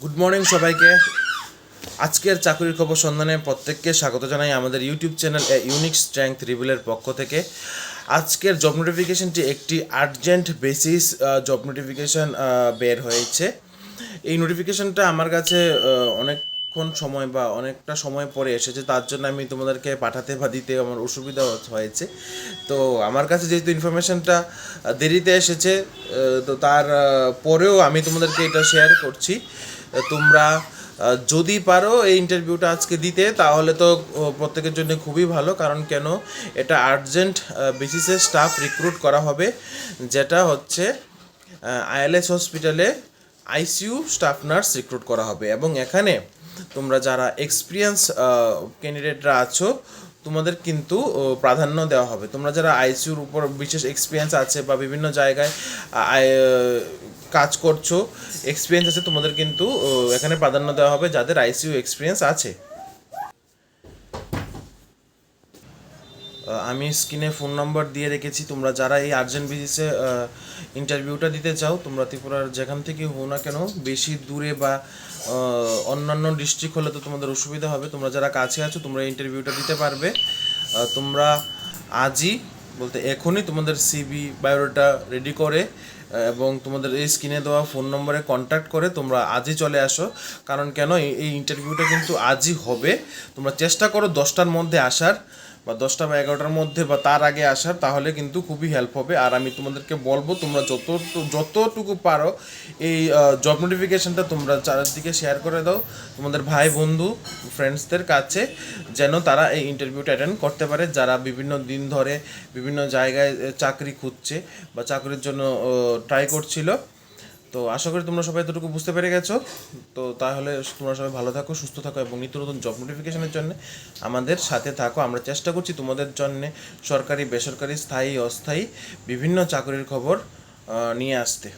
Good morning সবাইকে। আজকের চাকরির খবর সন্ধানে প্রত্যেককে স্বাগত জানাই আমাদের ইউটিউব চ্যানেল এ ইউনিক স্ট্রেংথ রিভিলের পক্ষ থেকে। আজকের জব নোটিফিকেশনটি একটি আর্জেন্ট বেসিস জব নোটিফিকেশন বের হয়েছে। এই নোটিফিকেশনটা আমার কাছে আহ, অনেকক্ষণ সময় বা অনেকটা সময় পরে এসেছে তার জন্য আমি তোমাদেরকে পাঠাতে বা দিতে আমার অসুবিধা হয়েছে। তো আমার কাছে যেহেতু ইনফরমেশনটা দেরিতে এসেছে তো তার পরেও আমি তোমাদেরকে এটা শেয়ার করছি। তোমরা যদি পারো এই ইন্টারভিউটা আজকে দিতে, তাহলে তো প্রত্যেকের জন্য খুবই ভালো। কারণ কেন? এটা আর্জেন্ট বেসিসে স্টাফ রিক্রুট করা হবে, যেটা হচ্ছে আইএলএস হসপিটালে আইসিইউ স্টাফ নার্স রিক্রুট করা হবে। এবং এখানে তোমরা যারা এক্সপিরিয়েন্স ক্যান্ডিডেটরা আছো, তোমাদের কিন্তু প্রাধান্য দেওয়া হবে। তোমরা যারা আইসিউর উপর বিশেষ এক্সপিরিয়েন্স আছে বা বিভিন্ন জায়গায় কাজ করছ এক্সপিরিয়েন্স আছে, তোমাদের কিন্তু এখানে প্রাধান্য দেওয়া হবে যাদের আইসিউ এক্সপিরিয়েন্স আছে। আমি স্ক্রিনে ফোন নম্বর দিয়ে রেখেছি। তোমরা যারা এই আর্জেন্ট বেসিসে ইন্টারভিউটা দিতে চাও, তোমরা ত্রিপুরার যেখান থেকে হো না কেন, বেশি দূরে বা অন্যান্য ডিস্ট্রিক্ট হলে তো তোমাদের অসুবিধা হবে। তোমরা যারা কাছে আছো, তোমরা ইন্টারভিউটা দিতে পারবে। তোমরা আজই, বলতে এখনই তোমাদের সিবি বায়োডাটা রেডি করে এবং তোমাদের এই স্ক্রিনে দেওয়া ফোন নম্বরে কন্ট্যাক্ট করে তোমরা আজই চলে আসো। কারণ কেন, এই- ইন্টারভিউটা কিন্তু আজই হবে। তোমরা চেষ্টা করো দশটার মধ্যে আসার। বা দশটা বা এগারোটার মধ্যে বা তার আগে আসার, তাহলে কিন্তু খুবই হেল্প হবে। আর আমি তোমাদেরকে বলব, তোমরা যত যতটুকু পারো, এই জব নোটিফিকেশনটা তোমরা চারিদিকে শেয়ার করে দাও। তোমাদের ভাই, বন্ধু ফ্রেন্ডসদের কাছে, যেন তারা এই ইন্টারভিউটা অ্যাটেন্ড করতে পারে। যারা বিভিন্ন দিন ধরে বিভিন্ন জায়গায় চাকরি খুঁজছে বা চাকরির জন্য ট্রাই করছিল তো আশা করি তোমরা সবাই এতটুকু বুঝতে পেরে গেছো। তো তাহলে তোমরা সবাই ভালো থাকো, সুস্থ থাকো এবং নিত্য নতুন জব নোটিফিকেশনের জন্য আমাদের সাথে থাকো। আমরা চেষ্টা করছি তোমাদের জন্য সরকারি, বেসরকারি, স্থায়ী, অস্থায়ী বিভিন্ন চাকরির খবর নিয়ে আসতে।